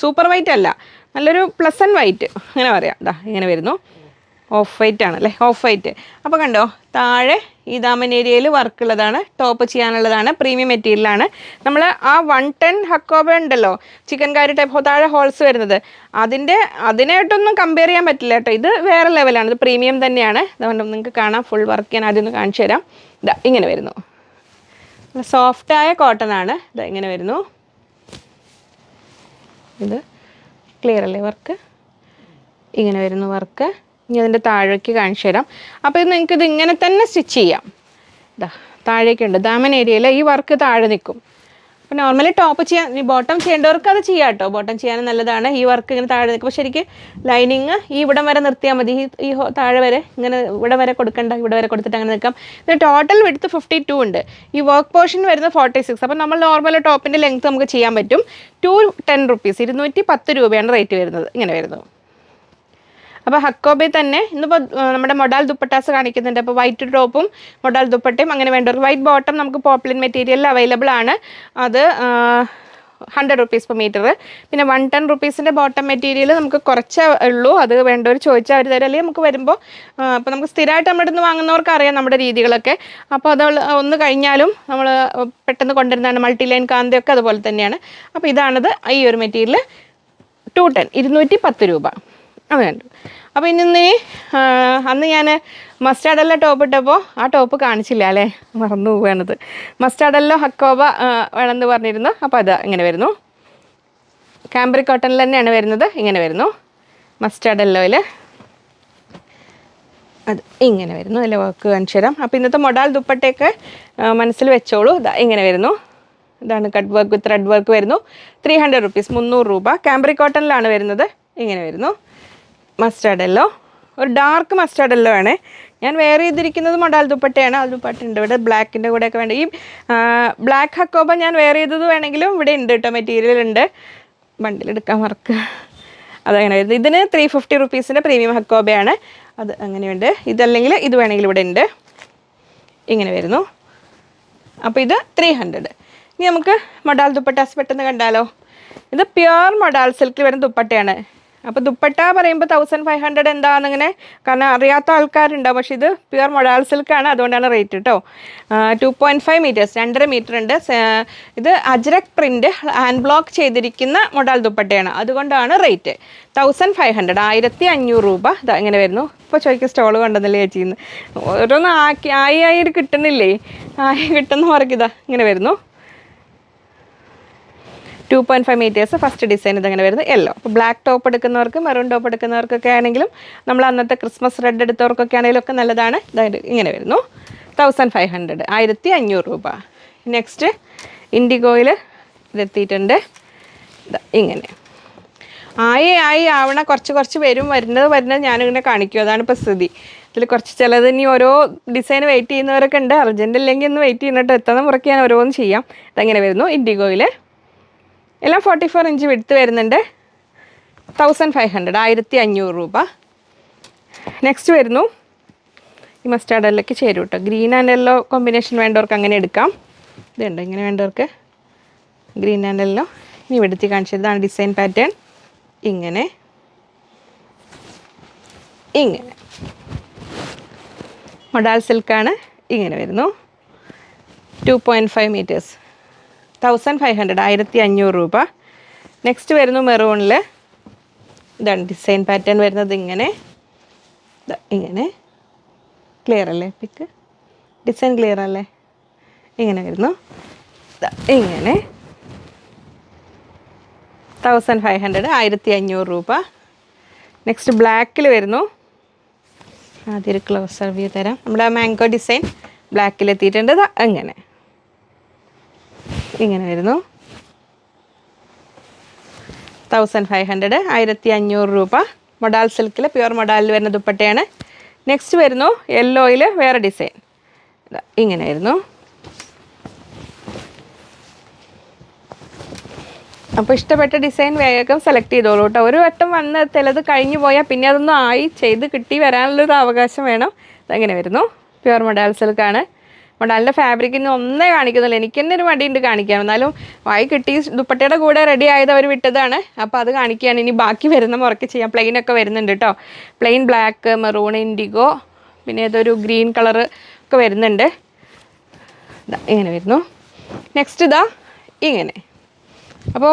സൂപ്പർ വൈറ്റ് അല്ല. നല്ലൊരു പ്ലസൻ വൈറ്റ് അങ്ങനെ പറയാം. ഇതാ ഇങ്ങനെ വരുന്നു. ഓഫ് വൈറ്റ് ആണ് അല്ലേ ഓഫ് വൈറ്റ് അപ്പോൾ കണ്ടോ താഴെ ഈ ദാമൻ ഏരിയയിൽ വർക്ക് ഉള്ളതാണ് ടോപ്പ് ചെയ്യാനുള്ളതാണ് പ്രീമിയം മെറ്റീരിയലാണ് നമ്മൾ ആ വൺ ടെൻ ഹക്കോബ ഉണ്ടല്ലോ ചിക്കൻ കാരി ടൈപ്പ് താഴെ ഹോൾസ് വരുന്നത്. അതിന്റെ അതിനായിട്ടൊന്നും കമ്പയർ ചെയ്യാൻ പറ്റില്ല കേട്ടോ. ഇത് വേറെ ലെവലാണ് ഇത് പ്രീമിയം തന്നെയാണ്. അതുകൊണ്ട് നിങ്ങൾക്ക് കാണാം. ഫുൾ വർക്ക് ഞാൻ ആദ്യം ഒന്ന് കാണിച്ചു തരാം. ഇതാ ഇങ്ങനെ വരുന്നു. സോഫ്റ്റായ കോട്ടൺ ആണ്. ഇതാ ഇങ്ങനെ വരുന്നു. ഇത് ക്ലിയർ അല്ലേ വർക്ക് ഇങ്ങനെ വരുന്ന വർക്ക് ഇനി അതിന്റെ താഴേക്ക് കാണിച്ചു തരാം. അപ്പോൾ ഇത് നിങ്ങൾക്ക് ഇത് ഇങ്ങനെ തന്നെ സ്റ്റിച്ച് ചെയ്യാം. താഴേക്കുണ്ട് ദാമൻ ഏരിയയിൽ ഈ വർക്ക് താഴെ നിൽക്കും. അപ്പോൾ നോർമലി ടോപ്പ് ചെയ്യാൻ ഈ ബോട്ടം ചെയ്യേണ്ടവർക്ക് അത് ചെയ്യാം കേട്ടോ ബോട്ടം ചെയ്യാൻ നല്ലതാണ്. ഈ വർക്ക് ഇങ്ങനെ താഴെ നിൽക്കും പക്ഷേ ശരിക്ക് ലൈനിങ് ഈ ഇവിടം വരെ നിർത്തിയാൽ മതി. ഈ ഈ താഴെ വരെ ഇങ്ങനെ ഇവിടെ വരെ കൊടുക്കണ്ട ഇവിടെ വരെ കൊടുത്തിട്ട് അങ്ങനെ നിൽക്കാം ഇത് ടോട്ടൽ വിടുത്ത് ഫിഫ്റ്റി ടു ഉണ്ട്. ഈ വർക്ക് പോർഷൻ വരുന്നത് ഫോർട്ടി സിക്സ് അപ്പോൾ നമ്മൾ നോർമൽ ടോപ്പിന്റെ ലെങ്ത് നമുക്ക് ചെയ്യാൻ പറ്റും. ടു ടെൻ റുപ്പീസ് ഇരുന്നൂറ്റി പത്ത് രൂപയാണ് റേറ്റ് വരുന്നത്. ഇങ്ങനെ വരുന്നത് അപ്പോൾ ഹക്കോബി തന്നെ ഇന്നിപ്പോൾ നമ്മുടെ മൊഡാൽ ദുപ്പട്ടാസ് കാണിക്കുന്നുണ്ട്. അപ്പോൾ വൈറ്റ് ടോപ്പും മൊഡാൽ ദുപ്പട്ടയും അങ്ങനെ വേണ്ടവർക്ക് വൈറ്റ് ബോട്ടം നമുക്ക് പോപ്ലിൻ മെറ്റീരിയലിൽ അവൈലബിൾ ആണ്. അത് ഹൺഡ്രഡ് റുപ്പീസ് പെർ മീറ്റർ പിന്നെ വൺ ടെൻ റുപ്പീസിന്റെ ബോട്ടം മെറ്റീരിയൽ നമുക്ക് കുറച്ചേ ഉള്ളൂ. അത് വേണ്ടവർ ചോദിച്ചാൽ അവർ തരും. അല്ലെങ്കിൽ നമുക്ക് വരുമ്പോൾ അപ്പോൾ നമുക്ക് സ്ഥിരമായിട്ട് നമ്മുടെ നിന്ന് വാങ്ങുന്നവർക്ക് അറിയാം നമ്മുടെ രീതികളൊക്കെ. അപ്പോൾ അത് ഒന്ന് കഴിഞ്ഞാലും നമ്മൾ പെട്ടെന്ന് കൊണ്ടുവരുന്നതാണ്. മൾട്ടി ലൈൻ കാന്തയൊക്കെ അതുപോലെ തന്നെയാണ്. അപ്പോൾ ഇതാണത് ഈ ഒരു മെറ്റീരിയൽ ടു ടെൻ ഇരുന്നൂറ്റി പത്ത് രൂപ. അത് കണ്ടു അപ്പോൾ ഇന്ന് അന്ന് ഞാൻ മസ്റ്റാർഡെല്ലോ ടോപ്പ് ഇട്ടപ്പോൾ ആ ടോപ്പ് കാണിച്ചില്ല അല്ലേ? മറന്നു പോവാണത്. മസ്റ്റാർഡെല്ലോ ഹക്കോബ വേണമെന്ന് പറഞ്ഞിരുന്നു. അപ്പോൾ അത് ഇങ്ങനെ വരുന്നു. കാംബ്രി കോട്ടണിൽ തന്നെയാണ് വരുന്നത്. ഇങ്ങനെ വരുന്നു. മസ്റ്റാർഡ് യെല്ലോയിൽ അത് ഇങ്ങനെ വരുന്നു. അതിൽ വർക്ക് കാണിച്ചു തരാം. അപ്പോൾ ഇന്നത്തെ മൊഡാൽ ദുപ്പട്ടയൊക്കെ മനസ്സിൽ വെച്ചോളൂ. ഇതാ ഇങ്ങനെ വരുന്നു. ഇതാണ് കട്ട് വർക്ക് ത്രെഡ് വർക്ക് വരുന്നു. ത്രീ ഹൺഡ്രഡ് റുപ്പീസ് മുന്നൂറ് രൂപ. കാംബ്രി കോട്ടണിലാണ് വരുന്നത്. ഇങ്ങനെ വരുന്നു. മസ്റ്റാർഡ് യെല്ലോ ഒരു ഡാർക്ക് മസ്റ്റാർഡ് യെല്ലോ ആണ്. ഞാൻ വേറെ ചെയ്തിരിക്കുന്നത് മൊഡാൽ ദുപ്പട്ടയാണ്. അത് ദുപ്പട്ട ഉണ്ട് ഇവിടെ. ബ്ലാക്കിന്റെ കൂടെയൊക്കെ വേണ്ട ഈ ബ്ലാക്ക് ഹക്കോബ ഞാൻ വേറെ ചെയ്തത് വേണമെങ്കിലും ഇവിടെ ഉണ്ട് കേട്ടോ. മെറ്റീരിയൽ ഉണ്ട്. ബണ്ടിലെടുക്കാൻ വർക്ക്. അതങ്ങനെ വരുന്നത് ഇതിന് ത്രീ ഫിഫ്റ്റി റുപ്പീസിന്റെ പ്രീമിയം ഹക്കോബയാണ്. അത് അങ്ങനെയുണ്ട്. ഇതല്ലെങ്കിൽ ഇത് വേണമെങ്കിൽ ഇവിടെ ഉണ്ട്. ഇങ്ങനെ വരുന്നു. അപ്പോൾ ഇത് ത്രീ ഹൺഡ്രഡ് ഇനി നമുക്ക് മൊഡാൽ ദുപ്പട്ടാസ് പെട്ടെന്ന് കണ്ടാലോ. ഇത് പ്യുവർ മൊഡാൽ സിൽക്കിൽ വരുന്ന ദുപ്പട്ടയാണ്. അപ്പോൾ ദുപ്പട്ട പറയുമ്പോൾ തൗസൻഡ് ഫൈവ് ഹൺഡ്രഡ് എന്താണെന്നിങ്ങനെ കാരണം അറിയാത്ത ആൾക്കാരുണ്ടാവും പക്ഷേ ഇത് പ്യുവർ മൊഡാൽ സിൽക്കാണ്. അതുകൊണ്ടാണ് റേറ്റ് കേട്ടോ ടു പോയിന്റ് ഫൈവ് മീറ്റേഴ്സ് രണ്ടര മീറ്റർ ഉണ്ട്. ഇത് അജ്രക് പ്രിന്റ് ഹാൻഡ് ബ്ലോക്ക് ചെയ്തിരിക്കുന്ന മൊഡാൽ ദുപ്പട്ടയാണ്. അതുകൊണ്ടാണ് റേറ്റ് തൗസൻഡ് ഫൈവ് ഹൺഡ്രഡ് ആയിരത്തി അഞ്ഞൂറ് രൂപ. ഇതാ ഇങ്ങനെ വരുന്നു. ഇപ്പോൾ ചോദിക്കും സ്റ്റോൾ കൊണ്ടുവന്നില്ലേ ചേച്ചിന്ന്. ഓരോന്ന് ആക്കി ആയി ആയി കിട്ടുന്നില്ലേ? ആയി കിട്ടുന്ന മാർക്ക് ഇതാ ഇങ്ങനെ വരുന്നു. Two point five metres first design ഇതങ്ങനെ വരുന്നത് യെല്ലോ അപ്പോൾ ബ്ലാക്ക് ടോപ്പ് എടുക്കുന്നവർക്ക് മെറൂൺ ടോപ്പ് എടുക്കുന്നവർക്കൊക്കെ ആണെങ്കിലും നമ്മൾ അന്നത്തെ ക്രിസ്മസ് റെഡ് എടുത്തവർക്കൊക്കെ ആണെങ്കിലും ഒക്കെ നല്ലതാണ്. ഇങ്ങനെ വരുന്നു. തൗസൻഡ് ഫൈവ് ഹൺഡ്രഡ് ആയിരത്തി അഞ്ഞൂറ് രൂപ നെക്സ്റ്റ് ഇൻഡിഗോയിൽ ഇതെത്തിയിട്ടുണ്ട് ഇങ്ങനെ. ആയി ആയി ആവണ കുറച്ച് കുറച്ച് വരും. വരുന്നത് വരുന്നത് ഞാനിങ്ങനെ കാണിക്കും. അതാണ് ഇപ്പോൾ സ്ഥിതി. ഇതിൽ കുറച്ച് ചിലത് ഇനി ഓരോ ഡിസൈൻ വെയിറ്റ് ചെയ്യുന്നവരൊക്കെ ഉണ്ട്. അർജന്റ് അല്ലെങ്കിൽ ഒന്ന് വെയിറ്റ് ചെയ്യുന്നിട്ട് എത്തുന്ന മുറയ്ക്ക് ഞാൻ ഓരോന്നും ചെയ്യാം. ഇതങ്ങനെ വരുന്നു. ഇൻഡിഗോയിൽ എല്ലാം ഫോർട്ടി ഫോർ ഇഞ്ച് വിടുത്ത് വരുന്നുണ്ട്. തൗസൻഡ് ഫൈവ് ഹൺഡ്രഡ് ആയിരത്തി അഞ്ഞൂറ് രൂപ. നെക്സ്റ്റ് വരുന്നു. ഈ മസ്റ്റാർഡ് എല്ലൊക്കെ ചേരും കേട്ടോ ഗ്രീൻ ആൻഡ് യെല്ലോ കോമ്പിനേഷൻ വേണ്ടവർക്ക് അങ്ങനെ എടുക്കാം. ഇതുണ്ട് ഇങ്ങനെ വേണ്ടവർക്ക്? ഗ്രീൻ ആൻഡ് യെല്ലോ ഇനി വെടുത്തി കാണിച്ചത് ഇതാണ് ഡിസൈൻ പാറ്റേൺ ഇങ്ങനെ. ഇങ്ങനെ. മൊഡാൽ സിൽക്കാണ് ഇങ്ങനെ വരുന്നു. Two point five metres thousand five hundred ആയിരത്തി അഞ്ഞൂറ് രൂപ. നെക്സ്റ്റ് വരുന്നു മെറൂണിൽ ഇതാണ് ഡിസൈൻ പാറ്റേൺ വരുന്നത് ഇങ്ങനെ. ഇങ്ങനെ. ക്ലിയർ അല്ലേ പിക്ക്? ഡിസൈൻ ക്ലിയർ അല്ലേ? ഇങ്ങനെ വരുന്നു. ഇങ്ങനെ. തൗസൻഡ് ഫൈവ് ഹൺഡ്രഡ് ആയിരത്തി അഞ്ഞൂറ് രൂപ നെക്സ്റ്റ് ബ്ലാക്കിൽ വരുന്നു. ആദ്യം ഒരു ക്ലോസർ വ്യൂ തരാം. നമ്മുടെ മാംഗോ ഡിസൈൻ ബ്ലാക്കിൽ എത്തിയിട്ടുണ്ട്. അങ്ങനെ ഇങ്ങനെ വരുന്നു തൗസൻഡ് ഫൈവ് ഹൺഡ്രഡ് ആയിരത്തി അഞ്ഞൂറ് രൂപ. മൊഡാൽ സിൽക്കിൽ പ്യുവർ മൊഡാലിൽ വരുന്ന ദുപ്പട്ടയാണ്. നെക്സ്റ്റ് വരുന്നു യെല്ലോയിൽ വേറെ ഡിസൈൻ. ഇങ്ങനെ വരുന്നു അപ്പോൾ ഇഷ്ടപ്പെട്ട ഡിസൈൻ വേഗം സെലക്ട് ചെയ്തോളൂ കേട്ടോ. ഒരു വട്ടം വന്ന് ചിലത് കഴിഞ്ഞു പോയാൽ പിന്നെ അതൊന്നും ആയി ചെയ്ത് കിട്ടി വരാനുള്ളൊരു അവകാശം വേണം. അതങ്ങനെ വരുന്നു. Pure modal സിൽക്കാണ്. മൊഡാലിന്റെ ഫാബ്രിക്കിന് ഒന്നേ കാണിക്കുന്നില്ല എനിക്ക് തന്നെ ഒരു മടിയുണ്ട് കാണിക്കാൻ. എന്നാലും വായി കിട്ടി ദുപ്പട്ടയുടെ കൂടെ റെഡി ആയത് അവർ വിട്ടതാണ്. അപ്പോൾ അത് കാണിക്കുകയാണ്. ഇനി ബാക്കി വരുന്ന മുറയ്ക്ക് ചെയ്യാം. പ്ലെയിനൊക്കെ വരുന്നുണ്ട് കേട്ടോ പ്ലെയിൻ ബ്ലാക്ക് മെറൂൺ ഇൻഡിഗോ പിന്നെ ഏതൊരു ഗ്രീൻ കളർ ഒക്കെ വരുന്നുണ്ട്. ഇങ്ങനെ വരുന്നു. നെക്സ്റ്റ് ഇതാ ഇങ്ങനെ. അപ്പോൾ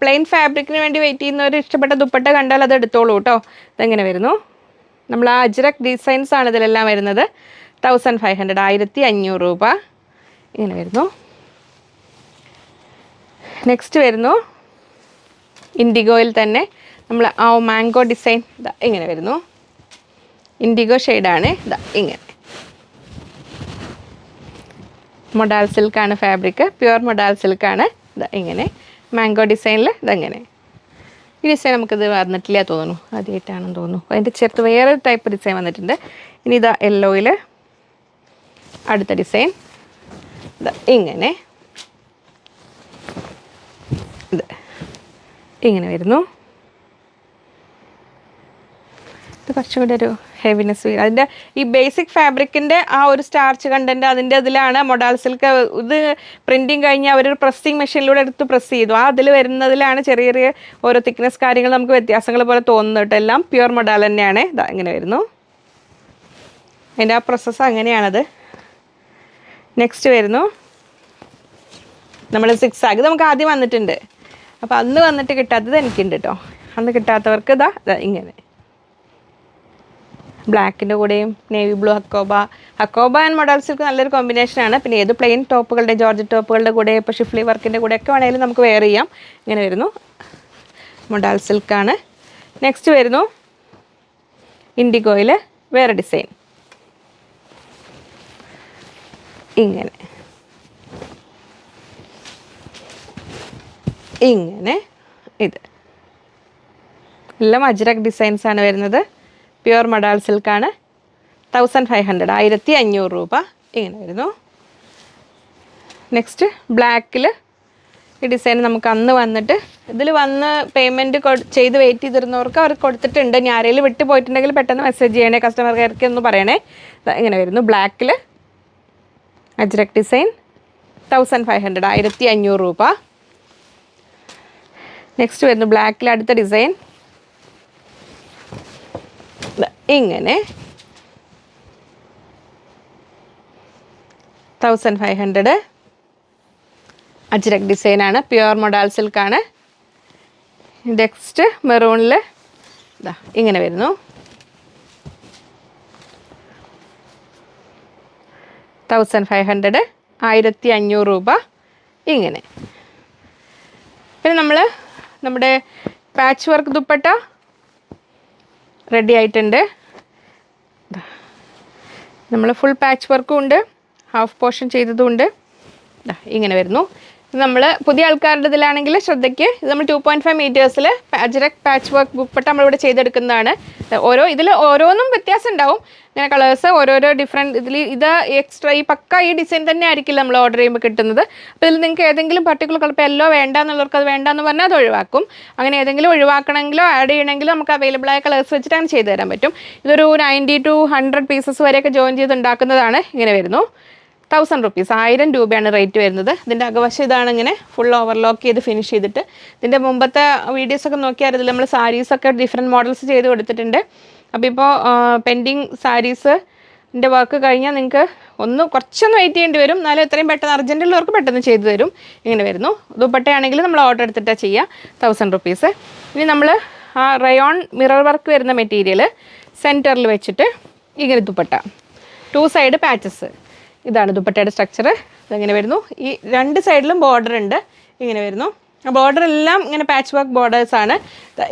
പ്ലെയിൻ ഫാബ്രിക്കിന് വേണ്ടി വെയിറ്റ് ചെയ്യുന്നവർ ഇഷ്ടപ്പെട്ട ദുപ്പട്ട കണ്ടാൽ അത് എടുത്തോളൂ കേട്ടോ ഇതെങ്ങനെ വരുന്നു? നമ്മൾ ആ അജ്രക് ഡിസൈൻസ് ആണ് ഇതിലെല്ലാം വരുന്നത്. തൗസൻഡ് ഫൈവ് ഹൺഡ്രഡ് ആയിരത്തി അഞ്ഞൂറ് രൂപ. ഇങ്ങനെ വരുന്നു. നെക്സ്റ്റ് വരുന്നു. ഇൻഡിഗോയിൽ തന്നെ നമ്മൾ ആ മാംഗോ ഡിസൈൻ ഇതാ ഇങ്ങനെ വരുന്നു. ഇൻഡിഗോ ഷെയ്ഡാണ് ഇതാ ഇങ്ങനെ. മൊഡാൽ സിൽക്കാണ് ഫാബ്രിക് പ്യുവർ മൊഡാൽ സിൽക്കാണ് ഇതാ ഇങ്ങനെ. മാംഗോ ഡിസൈനിൽ ഇതങ്ങനെ ഈ ഡിസൈൻ നമുക്കിത് വന്നിട്ടില്ല തോന്നുന്നു. ആദ്യമായിട്ടാണെന്ന് തോന്നുന്നു. അതിന്റെ ചേർത്ത് വേറൊരു ടൈപ്പ് ഡിസൈൻ വന്നിട്ടുണ്ട്. ഇനി ഇതാ യെല്ലോയിൽ അടുത്ത ഡിസൈൻ. ഇങ്ങനെ. ഇങ്ങനെ വരുന്നു. ഇത് കുറച്ചും കൂടി ഒരു ഹെവിനെസ് അതിന്റെ ഈ ബേസിക് ഫാബ്രിക്കിന്റെ ആ ഒരു സ്റ്റാർച്ച് കണ്ടന്റ് അതിന്റെ അതിലാണ് മൊഡാൾ സിൽക്ക് ഇത് പ്രിന്റിങ് കഴിഞ്ഞ് അവരൊരു പ്രസ്സിങ് മെഷീനിലൂടെ എടുത്ത് പ്രസ് ചെയ്തു. ആ അതിൽ വരുന്നതിലാണ് ചെറിയ ചെറിയ ഓരോ തിക്നെസ് കാര്യങ്ങൾ നമുക്ക് വ്യത്യാസങ്ങൾ പോലെ തോന്നുന്നു കേട്ടോ എല്ലാം. പ്യുവർ മൊഡാൾ തന്നെയാണ്. ഇതാ ഇങ്ങനെ വരുന്നു. അതിന്റെ ആ പ്രോസസ്സ് അങ്ങനെയാണത്. നെക്സ്റ്റ് വരുന്നു. നമ്മൾ സിക്സ് ആഗ് നമുക്ക് ആദ്യം വന്നിട്ടുണ്ട്. അപ്പോൾ അന്ന് വന്നിട്ട് കിട്ടാത്തത് എനിക്കുണ്ട് കേട്ടോ അന്ന് കിട്ടാത്തവർക്ക് ഇതാ ഇങ്ങനെ. ബ്ലാക്കിന്റെ കൂടെയും navy blue Hakoba Hakoba and modal silk നല്ലൊരു കോമ്പിനേഷനാണ് പിന്നെ ഏത് പ്ലെയിൻ ടോപ്പുകളുടെ ജോർജ് ടോപ്പുകളുടെ കൂടെ ഇപ്പോൾ ഷിഫ്ലി വർക്കിന്റെ കൂടെ ഒക്കെ വേണമെങ്കിലും നമുക്ക് വെയർ ചെയ്യാം. ഇങ്ങനെ വരുന്നു. മൊഡാൽ സിൽക്കാണ് നെക്സ്റ്റ് വരുന്നു. ഇൻഡിഗോയിൽ വേറെ ഡിസൈൻ ഇങ്ങനെ. ഇങ്ങനെ ഇത്. എല്ലാം അജ്രക് ഡിസൈൻസ് ആണ് വരുന്നത്. പ്യുവർ മഡാൾ സിൽക്കാണ് തൗസൻഡ് ഫൈവ് ഹൺഡ്രഡ് ആയിരത്തി അഞ്ഞൂറ് രൂപ ഇങ്ങനെ വരുന്നു. നെക്സ്റ്റ് ബ്ലാക്കിൽ ഈ ഡിസൈൻ നമുക്ക് അന്ന് വന്നിട്ട് ഇതിൽ വന്ന് പേയ്മെന്റ് ചെയ്ത് വെയിറ്റ് ചെയ്തിരുന്നവർക്ക് അവർ കൊടുത്തിട്ടുണ്ട്. ആരെങ്കിലും വിട്ട് പോയിട്ടുണ്ടെങ്കിൽ പെട്ടെന്ന് മെസ്സേജ് ചെയ്യണേ കസ്റ്റമർ കെയർക്ക് എന്ന് പറയണേ. ഇങ്ങനെ വരുന്നു. ബ്ലാക്കിൽ ajrak design thousand five hundred ആയിരത്തി അഞ്ഞൂറ് രൂപ. നെക്സ്റ്റ് വരുന്നു ബ്ലാക്കിൽ അടുത്ത ഡിസൈൻ. ഇങ്ങനെ. Thousand five hundred. അജ്രക് ഡിസൈനാണ് പ്യുവർ മൊഡാൽ സിൽക്കാണ്. നെക്സ്റ്റ് മെറൂണിൽ ഇതാ ഇങ്ങനെ വരുന്നു. തൗസൻഡ് ഫൈവ് ഹൺഡ്രഡ് ആയിരത്തി അഞ്ഞൂറ് രൂപ. ഇങ്ങനെ. പിന്നെ നമ്മൾ നമ്മുടെ പാച്ച് വർക്ക് ദുപ്പട്ട റെഡി ആയിട്ടുണ്ട്. നമ്മൾ ഫുൾ പാച്ച് വർക്കും ഉണ്ട്. ഹാഫ് പോർഷൻ ചെയ്തതും ഉണ്ട് ഇങ്ങനെ വരുന്നു. നമ്മൾ പുതിയ ആൾക്കാരുടെ ഇതിലാണെങ്കിൽ ശ്രദ്ധയ്ക്ക് ഇത് നമ്മൾ ടു പോയിന്റ് ഫൈവ് മീറ്റേഴ്സിൽ അജറക് പാച്ച് വർക്ക് ബുക്ക്പെട്ട് നമ്മളിവിടെ ചെയ്തെടുക്കുന്നതാണ്. ഓരോ ഇതിൽ ഓരോന്നും വ്യത്യാസം ഉണ്ടാവും. ഇങ്ങനെ കളേഴ്സ് ഓരോരോ ഡിഫറെന്റ് ഇതിൽ ഇത് എക്സ്ട്രാ ഈ പക്ക ഈ ഡിസൈൻ തന്നെ ആയിരിക്കില്ല നമ്മൾ ഓർഡർ ചെയ്യുമ്പോൾ കിട്ടുന്നത്. അപ്പോൾ ഇതിൽ നിങ്ങൾക്ക് ഏതെങ്കിലും പർട്ടിക്കുലർ കളർ ഇപ്പോൾ എല്ലോ വേണ്ട എന്നുള്ളവർക്ക് അത് വേണ്ട എന്ന് പറഞ്ഞാൽ അത് ഒഴിവാക്കും. അങ്ങനെ ഏതെങ്കിലും ഒഴിവാക്കണമെങ്കിലോ ആഡ് ചെയ്യണമെങ്കിലോ നമുക്ക് അവൈലബിൾ ആയ കളേഴ്സ് വെച്ചിട്ട് ചെയ്തു തരാൻ പറ്റും. ഇതൊരു നയന്റി ടു ഹൺഡ്രഡ് പീസസ് വരെയൊക്കെ ജോയിൻ ചെയ്ത് ഉണ്ടാക്കുന്നതാണ് ഇങ്ങനെ വരുന്നു. തൗസൻഡ് റുപ്പീസ് ആയിരം രൂപയാണ് റേറ്റ് വരുന്നത്. ഇതിന്റെ അകവശം ഇതാണ് ഇങ്ങനെ ഫുൾ ഓവർലോക്ക് ചെയ്ത് ഫിനിഷ് ചെയ്തിട്ട്. ഇതിന്റെ മുമ്പത്തെ വീഡിയോസൊക്കെ നോക്കിയാൽ നമ്മൾ സാരീസൊക്കെ ഡിഫറെന്റ് മോഡൽസ് ചെയ്ത് കൊടുത്തിട്ടുണ്ട്. അപ്പോൾ ഇപ്പോൾ പെൻഡിങ് സാരീസ് എന്റെ വർക്ക് കഴിഞ്ഞാൽ നിങ്ങൾക്ക് ഒന്ന് കുറച്ചൊന്ന് വെയിറ്റ് ചെയ്യേണ്ടി വരും. എന്നാലും എത്രയും പെട്ടെന്ന് അർജന്റ് ഉള്ളവർക്ക് പെട്ടെന്ന് ചെയ്തു തരും. ഇങ്ങനെ വരുന്നു. ദുപ്പട്ടയാണെങ്കിൽ നമ്മൾ ഓർഡർ എടുത്തിട്ടാണ് ചെയ്യുക തൗസൻഡ് റുപ്പീസ് ഇനി നമ്മൾ ആ റയോൺ മിറർ വർക്ക് വരുന്ന മെറ്റീരിയൽ സെന്ററിൽ വെച്ചിട്ട് ഇങ്ങനെ ദുപ്പട്ട. ടു സൈഡ് പാച്ചസ് ഇതാണ് ദുപ്പട്ടയുടെ സ്ട്രക്ചർ ഇതെങ്ങനെ വരുന്നു. ഈ രണ്ട് സൈഡിലും ബോർഡർ ഉണ്ട്. ഇങ്ങനെ വരുന്നു. ആ ബോർഡർ എല്ലാം ഇങ്ങനെ പാച്ച് വർക്ക് ബോർഡേഴ്സാണ്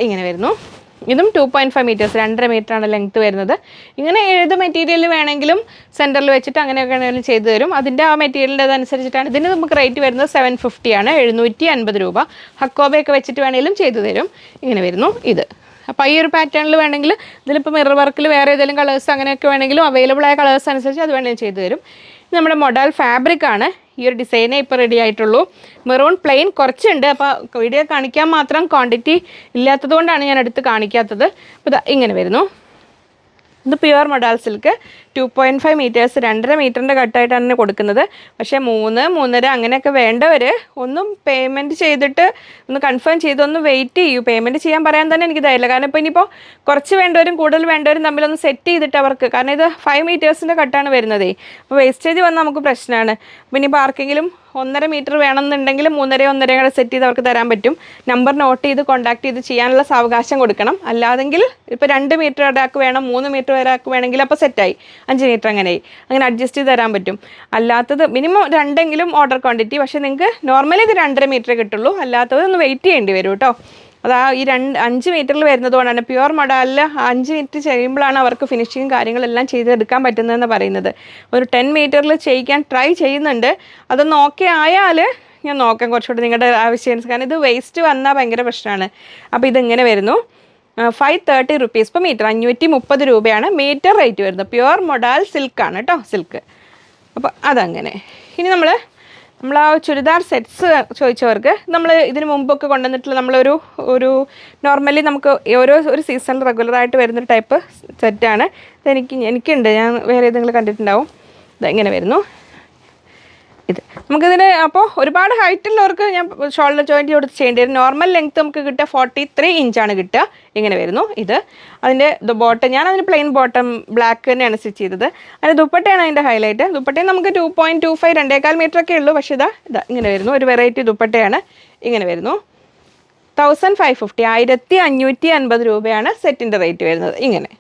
ഇങ്ങനെ വരുന്നു. ഇതും ടു പോയിന്റ് ഫൈവ് മീറ്റേഴ്സ് രണ്ടര ആണ് ലെങ്ത് വരുന്നത്. ഇങ്ങനെ ഏത് മെറ്റീരിയൽ വേണമെങ്കിലും സെന്ററിൽ വെച്ചിട്ട് അങ്ങനെയൊക്കെ വേണമെങ്കിലും ചെയ്തു തരും. അതിന്റെ ആ മെറ്റീരിയലിന്റെ അതനുസരിച്ചിട്ടാണ് ഇതിന് നമുക്ക് റേറ്റ് വരുന്നത് സെവൻ ഫിഫ്റ്റിയാണ് എഴുന്നൂറ്റി അൻപത് രൂപ. ഹക്കോബയൊക്കെ വെച്ചിട്ട് വേണമെങ്കിലും ചെയ്തു തരും. ഇങ്ങനെ വരുന്നു ഇത്. അപ്പോൾ ഈ ഒരു പാറ്റേണിൽ വേണമെങ്കിൽ ഇതിലിപ്പോൾ മിറർ വർക്കിൽ വേറെ ഏതെങ്കിലും കളേഴ്സ് അങ്ങനെയൊക്കെ വേണമെങ്കിലും അവൈലബിൾ ആയ കളേഴ്സ് അനുസരിച്ച് അത് വേണമെങ്കിൽ ചെയ്തു തരും. നമ്മുടെ മൊഡാൽ ഫാബ്രിക് ആണ്. ഈ ഒരു ഡിസൈനേ ഇപ്പോൾ റെഡി ആയിട്ടുള്ളൂ. മെറൂൺ പ്ലെയിൻ കുറച്ചുണ്ട്. അപ്പോൾ വീഡിയോ കാണിക്കാൻ മാത്രം ക്വാണ്ടിറ്റി ഇല്ലാത്തത് കൊണ്ടാണ് ഞാൻ എടുത്ത് കാണിക്കാത്തത്. അപ്പോൾ ഇങ്ങനെ വരുന്നു. ഇത് pure modal silk two point five metres രണ്ടര മീറ്ററിന്റെ കട്ടായിട്ടാണ് കൊടുക്കുന്നത്. പക്ഷേ മൂന്ന് മൂന്നര അങ്ങനെയൊക്കെ വേണ്ടവർ ഒന്നും പേയ്മെന്റ് ചെയ്തിട്ട് ഒന്ന് കൺഫേം ചെയ്ത് ഒന്ന് വെയിറ്റ് ചെയ്യൂ. പേയ്മെന്റ് ചെയ്യാൻ പറയാൻ തന്നെ എനിക്ക് ധൈര്യമില്ല. കാരണം ഇപ്പോൾ ഇനിയിപ്പോൾ കുറച്ച് വേണ്ടവരും കൂടുതൽ വേണ്ടവരും തമ്മിലൊന്ന് സെറ്റ് ചെയ്തിട്ട് അവർക്ക് കാരണം ഇത് ഫൈവ് മീറ്റേഴ്സിന്റെ കട്ടാണ് വരുന്നതേ. അപ്പോൾ വേസ്റ്റേജ് വന്നാൽ നമുക്ക് പ്രശ്നമാണ്. അപ്പോൾ ഇനിയിപ്പോൾ ആർക്കെങ്കിലും ഒന്നര മീറ്റർ വേണമെന്നുണ്ടെങ്കിൽ മൂന്നര ഒന്നര കൂടെ സെറ്റ് ചെയ്ത് അവർക്ക് തരാൻ പറ്റും. നമ്പർ നോട്ട് ചെയ്ത് കോൺടാക്ട് ചെയ്ത് ചെയ്യാനുള്ള സാവകാശം കൊടുക്കണം. അല്ലാതെങ്കിൽ ഇപ്പോൾ രണ്ട് മീറ്റർ ഒരാൾക്ക് വേണം മൂന്ന് മീറ്റർ ഒരാൾക്ക് വേണമെങ്കിൽ അപ്പോൾ സെറ്റായി അഞ്ച് മീറ്റർ അങ്ങനെ അങ്ങനെ അഡ്ജസ്റ്റ് ചെയ്ത് തരാൻ പറ്റും. അല്ലാത്തത് മിനിമം രണ്ടെങ്കിലും ഓർഡർ ക്വാണ്ടിറ്റി പക്ഷേ നിങ്ങൾക്ക് നോർമലി ഇത് രണ്ടര മീറ്റർ കിട്ടുള്ളൂ. അല്ലാത്തത് ഒന്ന് വെയിറ്റ് ചെയ്യേണ്ടി വരും കേട്ടോ അതാ ഈ രണ്ട് അഞ്ച് മീറ്ററിൽ വരുന്നതുകൊണ്ടാണ് പ്യുവർ മൊഡാലിൽ അഞ്ച് മീറ്റർ ചെയ്യുമ്പോഴാണ് അവർക്ക് ഫിനിഷിങ് കാര്യങ്ങളെല്ലാം ചെയ്തെടുക്കാൻ പറ്റുന്നതെന്ന് പറയുന്നത്. ഒരു ടെൻ മീറ്ററിൽ ചെയ്യിക്കാൻ ട്രൈ ചെയ്യുന്നുണ്ട്. അതൊന്ന് ഓക്കെ ആയാൽ ഞാൻ നോക്കാം കുറച്ചുകൂടി നിങ്ങളുടെ ആവശ്യം കാരണം ഇത് വേസ്റ്റ് വന്നാൽ ഭയങ്കര പ്രശ്നമാണ്. അപ്പോൾ ഇതിങ്ങനെ വരുന്നു? Five thirty rupees per metre അഞ്ഞൂറ്റി മുപ്പത് രൂപയാണ് മീറ്റർ റേറ്റ് വരുന്നത്. പ്യുവർ മൊഡാൽ സിൽക്കാണ് കേട്ടോ സിൽക്ക് അപ്പോൾ അതങ്ങനെ. ഇനി നമ്മൾ നമ്മൾ ആ ചുരിദാർ സെറ്റ്സ് ചോദിച്ചവർക്ക് നമ്മൾ ഇതിന് മുമ്പൊക്കെ കൊണ്ടുവന്നിട്ടുള്ള നമ്മളൊരു ഒരു നോർമലി നമുക്ക് ഓരോ ഒരു സീസണിൽ റെഗുലറായിട്ട് വരുന്നൊരു ടൈപ്പ് സെറ്റാണ് ഇതെനിക്ക് എനിക്കുണ്ട്. ഞാൻ വേറെ ഏതെങ്കിലും കണ്ടിട്ടുണ്ടാവും. ഇതെങ്ങനെ വരുന്നു? ഇത് നമുക്കിതിന് അപ്പോൾ ഒരുപാട് ഹൈറ്റുള്ളവർക്ക് ഞാൻ ഷോൾഡർ ജോയിന്റ് കൊടുത്ത് ചെയ്യേണ്ടി വരും. നോർമൽ ലെങ്ത് നമുക്ക് കിട്ടുക ഫോർട്ടി ത്രീ ഇഞ്ചാണ് കിട്ടുക. ഇങ്ങനെ വരുന്നു ഇത്. അതിന്റെ ബോട്ടം ഞാൻ അതിന് പ്ലെയിൻ ബോട്ടം ബ്ലാക്ക് തന്നെയാണ് സ്റ്റിച്ച് ചെയ്തത്. അതിന് ദുപ്പട്ടയാണ് അതിന്റെ ഹൈലൈറ്റ് ദുപ്പട്ടയും നമുക്ക് ടു പോയിന്റ് ടു ഫൈവ് രണ്ടേകാൽ മീറ്റർ ഒക്കെ ഉള്ളൂ. പക്ഷേ ഇതാ ഇതാ ഇങ്ങനെ വരുന്നു. ഒരു വെറൈറ്റി ദുപ്പട്ടയാണ്. ഇങ്ങനെ വരുന്നു. തൗസൻഡ് ഫൈവ് ഫിഫ്റ്റി ആയിരത്തി അഞ്ഞൂറ്റി അൻപത് രൂപയാണ് സെറ്റിന്റെ റേറ്റ് വരുന്നത്. ഇങ്ങനെ.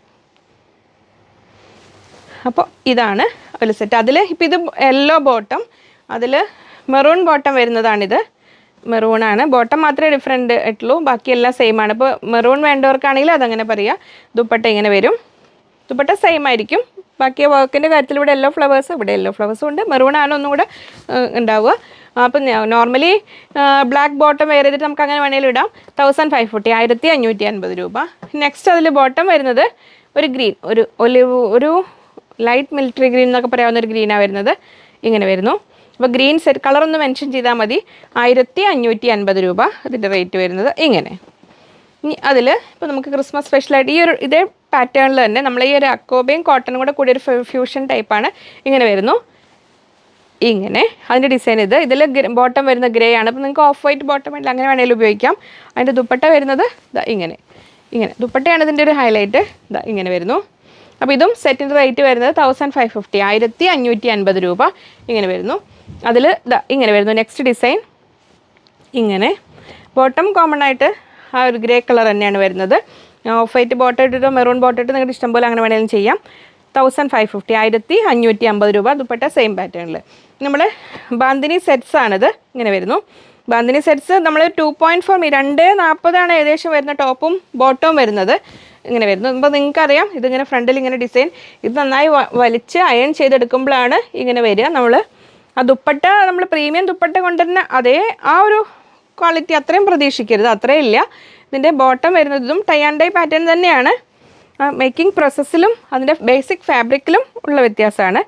അപ്പോൾ ഇതാണ് ഒരു സെറ്റ് അതിൽ ഇപ്പം ഇത് യെല്ലോ ബോട്ടം അതിൽ മെറൂൺ ബോട്ടം വരുന്നതാണിത്. മെറൂണാണ് ബോട്ടം മാത്രമേ ഡിഫറെന്റ് ആയിട്ടുള്ളൂ. ബാക്കിയെല്ലാം സെയിം ആണ്. ഇപ്പോൾ മെറൂൺ വേണ്ടവർക്കാണെങ്കിൽ അതങ്ങനെ പറയുക ദുപ്പട്ട ഇങ്ങനെ വരും. ദുപ്പട്ട സെയിം ആയിരിക്കും. ബാക്കി വർക്കിന്റെ കാര്യത്തിൽ ഇവിടെ യെല്ലോ ഫ്ലവേഴ്സ് ഇവിടെ യെല്ലോ ഫ്ലവേഴ്സും ഉണ്ട്. മെറൂൺ ആണ് ഒന്നും കൂടെ ഉണ്ടാവുക. അപ്പം നോർമലി ബ്ലാക്ക് ബോട്ടം വേറെ ചെയ്തിട്ട് നമുക്ക് അങ്ങനെ വേണമെങ്കിലും ഇടാം. തൗസൻഡ് ഫൈവ് ഫോർട്ടി ആയിരത്തി അഞ്ഞൂറ്റി അൻപത് രൂപ. നെക്സ്റ്റ് അതിൽ ബോട്ടം വരുന്നത് ഒരു ഗ്രീൻ ഒരു ഒലിവ് ഒരു ലൈറ്റ് മിലിറ്ററി ഗ്രീൻ എന്നൊക്കെ പറയാവുന്ന ഒരു ഗ്രീനാണ് വരുന്നത്. ഇങ്ങനെ വരുന്നു. അപ്പോൾ ഗ്രീൻ സെറ്റ് കളറൊന്ന് മെൻഷൻ ചെയ്താൽ മതി. ആയിരത്തി അഞ്ഞൂറ്റി അൻപത് രൂപ അതിന്റെ റേറ്റ് വരുന്നത് ഇങ്ങനെ. ഇനി അതിൽ ഇപ്പോൾ നമുക്ക് ക്രിസ്മസ് സ്പെഷ്യലായിട്ട് ഈ ഒരു ഇതേ പാറ്റേണിൽ തന്നെ നമ്മൾ ഈ ഒരു അക്കോബയും കോട്ടനും കൂടെ കൂടി ഒരു ഫ്യൂഷൻ ടൈപ്പാണ് ഇങ്ങനെ വരുന്നു. ഇങ്ങനെ. അതിന്റെ ഡിസൈൻ ഇത്. ഇതിൽ ബോട്ടം വരുന്ന ഗ്രേ ആണ്. അപ്പോൾ നിങ്ങൾക്ക് ഓഫ് വൈറ്റ് ബോട്ടം ഇല്ല അങ്ങനെ വേണമെങ്കിലും ഉപയോഗിക്കാം. അതിന്റെ ദുപ്പട്ട വരുന്നത് ഇതാ ഇങ്ങനെ. ഇങ്ങനെ. ദുപ്പട്ടയാണ് ഇതിന്റെ ഒരു ഹൈലൈറ്റ് ഇതാ ഇങ്ങനെ വരുന്നു. അപ്പോൾ ഇതും സെറ്റിന്റെ റേറ്റ് വരുന്നത് തൗസൻഡ് ഫൈവ് ഫിഫ്റ്റി ആയിരത്തി അഞ്ഞൂറ്റി അൻപത് രൂപ ഇങ്ങനെ വരുന്നു. അതിൽ ഇതാ ഇങ്ങനെ വരുന്നു. നെക്സ്റ്റ് ഡിസൈൻ ഇങ്ങനെ. ബോട്ടം കോമൺ ആയിട്ട് ആ ഒരു ഗ്രേ കളർ തന്നെയാണ് വരുന്നത്. ഓഫ് വൈറ്റ് ബോട്ടം ഇട്ടിട്ടോ മെറൂൺ ബോട്ടം ഇട്ട് നിങ്ങൾക്ക് ഇഷ്ടം പോലെ അങ്ങനെ വേണമെങ്കിലും ചെയ്യാം. തൗസൻഡ് ഫൈവ് ഫിഫ്റ്റി ആയിരത്തി അഞ്ഞൂറ്റി അമ്പത് രൂപ ദുപ്പട്ട സെയിം പാറ്റേണിൽ നമ്മൾ ബാന്തിനി സെറ്റ്സ് ആണിത്. ഇങ്ങനെ വരുന്നു. ബാന്തിനി സെറ്റ്സ് നമ്മൾ ടു പോയിന്റ് ഫോർ രണ്ട് നാൽപ്പതാണ് ഏകദേശം വരുന്ന ടോപ്പും ബോട്ടവും വരുന്നത്. ഇങ്ങനെ വരുന്നു. അപ്പോൾ നിങ്ങൾക്കറിയാം ഇതിങ്ങനെ ഫ്രണ്ടിൽ ഇങ്ങനെ ഡിസൈൻ ഇത് നന്നായി വലിച്ച് അയൺ ചെയ്തെടുക്കുമ്പോഴാണ് ഇങ്ങനെ വരിക. നമ്മൾ ആ ദുപ്പട്ട നമ്മൾ പ്രീമിയം ദുപ്പട്ട കൊണ്ടുവരുന്ന അതേ ആ ഒരു ക്വാളിറ്റി അത്രയും പ്രതീക്ഷിക്കരുത്. അത്രയും ഇല്ല. ഇതിന്റെ ബോട്ടം വരുന്നതും ടൈ ആൻഡ് ടൈ പാറ്റേൺ തന്നെയാണ്. മേക്കിംഗ് പ്രോസസ്സിലും അതിന്റെ ബേസിക് ഫാബ്രിക്കിലും ഉള്ള വ്യത്യാസമാണ്.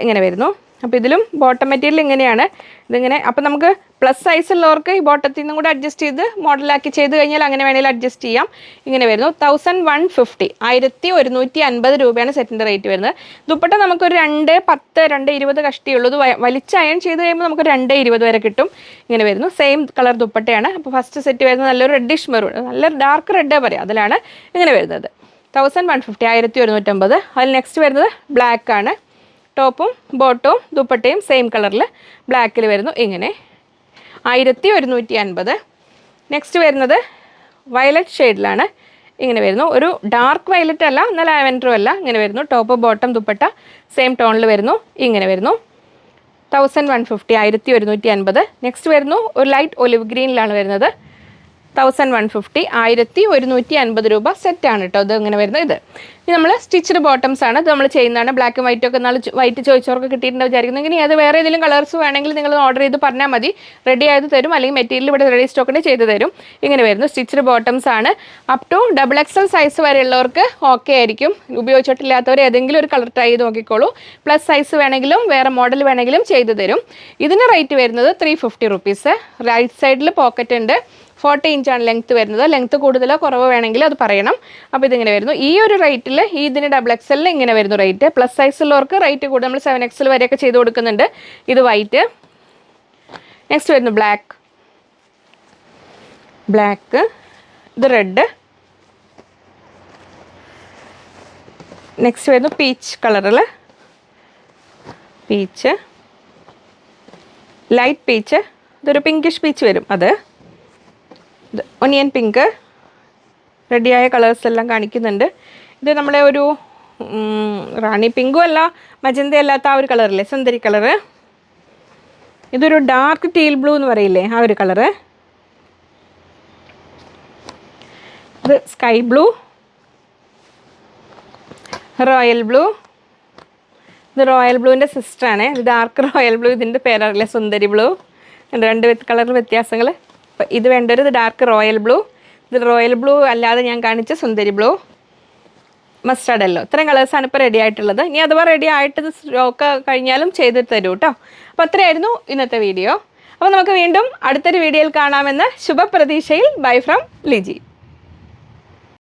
ഇങ്ങനെ വരുന്നു. അപ്പോൾ ഇതിലും ബോട്ടം മെറ്റീരിയൽ ഇങ്ങനെയാണ്. ഇതിങ്ങനെ അപ്പോൾ നമുക്ക് പ്ലസ് സൈസ് ഉള്ളവർക്ക് ഈ ബോട്ടത്തിൽ നിന്നും കൂടെ അഡ്ജസ്റ്റ് ചെയ്ത് മോഡലാക്കി ചെയ്ത് കഴിഞ്ഞാൽ അങ്ങനെ വേണമെങ്കിൽ അഡ്ജസ്റ്റ് ചെയ്യാം. ഇങ്ങനെ വരുന്നു. തൗസൻഡ് വൺ ഫിഫ്റ്റി ആയിരത്തി ഒരുന്നൂറ്റി അൻപത് രൂപയാണ് സെറ്റിന്റെ റേറ്റ് വരുന്നത്. ദുപ്പട്ട നമുക്കൊരു രണ്ട് പത്ത് രണ്ട് ഇരുപത് കഷ്ടിയുള്ളത് വലിച്ച് അയൺ ചെയ്ത് കഴിയുമ്പോൾ നമുക്ക് രണ്ട് ഇരുപത് വരെ കിട്ടും. ഇങ്ങനെ വരുന്നു. സെയിം കളർ ദുപ്പട്ടയാണ്. അപ്പോൾ ഫസ്റ്റ് സെറ്റ് വരുന്നത് നല്ലൊരു റെഡിഷ് മെറൂൺ നല്ല ഡാർക്ക് റെഡ് പറയാം അതിലാണ് ഇങ്ങനെ വരുന്നത്. തൗസൻഡ് വൺ ഫിഫ്റ്റി ആയിരത്തി ഒരുന്നൂറ്റമ്പത് അതിൽ നെക്സ്റ്റ് വരുന്നത് ബ്ലാക്ക് ആണ്. ടോപ്പും ബോട്ടവും ദുപ്പട്ടയും സെയിം കളറിൽ ബ്ലാക്കിൽ വരുന്നു. ഇങ്ങനെ. ആയിരത്തി ഒരുന്നൂറ്റി അൻപത്. നെക്സ്റ്റ് വരുന്നത് വയലറ്റ് ഷെയ്ഡിലാണ് ഇങ്ങനെ വരുന്നു. ഒരു ഡാർക്ക് വയലറ്റ് അല്ല എന്നാൽ ലാവൻഡറും അല്ല. ഇങ്ങനെ വരുന്നു. ടോപ്പ് ബോട്ടം ദുപ്പട്ട സെയിം ടോണിൽ വരുന്നു. ഇങ്ങനെ വരുന്നു. തൗസൻഡ് വൺ ഫിഫ്റ്റി ആയിരത്തി ഒരുന്നൂറ്റി അൻപത്. നെക്സ്റ്റ് വരുന്നു. ഒരു ലൈറ്റ് ഒലിവ് ഗ്രീനിലാണ് വരുന്നത്. തൗസൻഡ് വൺ ഫിഫ്റ്റി ആയിരത്തി ഒരുന്നൂറ്റി അൻപത് രൂപ സെറ്റാണ് കേട്ടോ ഇത് ഇങ്ങനെ വരുന്നത്. ഇത് ഇനി നമ്മൾ സ്റ്റിച്ചഡ് ബോട്ടംസ് ആണ്. ഇത് നമ്മൾ ചെയ്യുന്നതാണ് ബ്ലാക്ക് ആൻഡ് വൈറ്റ് ഒക്കെ നാളെ വൈറ്റ് ചോദിച്ചവർക്ക് കിട്ടിയിട്ടുണ്ടോ വിചാരിക്കുന്നു. ഇനി അത് വേറെ ഏതെങ്കിലും കളേഴ്സ് വേണമെങ്കിൽ നിങ്ങൾ ഓർഡർ ചെയ്ത് പറഞ്ഞാൽ മതി. റെഡി ആയത് തരും. അല്ലെങ്കിൽ മെറ്റീരിയൽ ഇവിടെ റെഡി സ്റ്റോക്കിന് ചെയ്ത് തരും. ഇങ്ങനെ വരുന്നു. സ്റ്റിച്ചഡ് ബോട്ടംസ് ആണ്. Up to double XL size വരെയുള്ളവർക്ക് okay ആയിരിക്കും. ഉപയോഗിച്ചിട്ടില്ലാത്തവർ ഏതെങ്കിലും ഒരു കളർ ട്രൈ ചെയ്ത് നോക്കിക്കോളൂ. പ്ലസ് സൈസ് വേണമെങ്കിലും വേറെ മോഡൽ വേണമെങ്കിലും ചെയ്ത് തരും. ഇതിന് റേറ്റ് വരുന്നത് ത്രീ ഫിഫ്റ്റി റൈറ്റ് സൈഡിൽ പോക്കറ്റ് ഉണ്ട്. ഫോർട്ടി ഇഞ്ചാണ് ലെങ്ത് വരുന്നത്. ലെങ്ത് കൂടുതലോ കുറവോ വേണമെങ്കിൽ അത് പറയണം. അപ്പോൾ ഇതിങ്ങനെ വരുന്നു. ഈ ഒരു റേറ്റിൽ ഈ ഇതിന് ഡബിൾ എക്സലിൽ ഇങ്ങനെ വരുന്നു റേറ്റ് പ്ലസ് സൈസ് ഉള്ളവർക്ക് റേറ്റ് കൂടുതൽ. നമ്മൾ സെവൻ എക്സൽ വരെയൊക്കെ ചെയ്ത് കൊടുക്കുന്നുണ്ട്. ഇത് വൈറ്റ് നെക്സ്റ്റ് വരുന്നു ബ്ലാക്ക് ബ്ലാക്ക് ഇത് റെഡ് നെക്സ്റ്റ് വരുന്നു പീച്ച് കളറിൽ പീച്ച് ലൈറ്റ് പീച്ച് ഇതൊരു പിങ്കിഷ് പീച്ച് വരും അത്. ഒനിയൻ പിങ്ക് റെഡിയായ കളേഴ്സ് എല്ലാം കാണിക്കുന്നുണ്ട്. ഇത് നമ്മുടെ ഒരു റാണി പിങ്കും അല്ല മജന്ത അല്ലാത്ത ആ ഒരു കളറില്ലേ സുന്ദരി കളറ് ഇതൊരു ഡാർക്ക് ടീൽ ബ്ലൂ എന്ന് പറയില്ലേ ആ ഒരു കളറ് ഇത് സ്കൈ ബ്ലൂ റോയൽ ബ്ലൂ ഇത് റോയൽ ബ്ലൂവിന്റെ സിസ്റ്ററാണ് ഇത് ഡാർക്ക് റോയൽ ബ്ലൂ ഇതിന്റെ പേരറിയില്ലേ സുന്ദരി ബ്ലൂ രണ്ട് കളർ വ്യത്യാസങ്ങൾ ഇത് വേണ്ട ഒരു ഡാർക്ക് റോയൽ ബ്ലൂ ഇത് റോയൽ ബ്ലൂ അല്ലാതെ ഞാൻ കാണിച്ച സുന്ദരി ബ്ലൂ മസ്റ്റാർഡ് അല്ലോ ഇത്രയും കളേഴ്സാണ് ഇപ്പോൾ റെഡി ആയിട്ടുള്ളത്. ഇനി അഥവാ റെഡി ആയിട്ട് സ്റ്റോക്ക് കഴിഞ്ഞാലും ചെയ്ത് തരൂ കേട്ടോ അപ്പോൾ അത്രയായിരുന്നു ഇന്നത്തെ വീഡിയോ അപ്പോൾ നമുക്ക് വീണ്ടും അടുത്തൊരു വീഡിയോയിൽ കാണാമെന്ന് ശുഭപ്രതീക്ഷയിൽ. Bye from Liji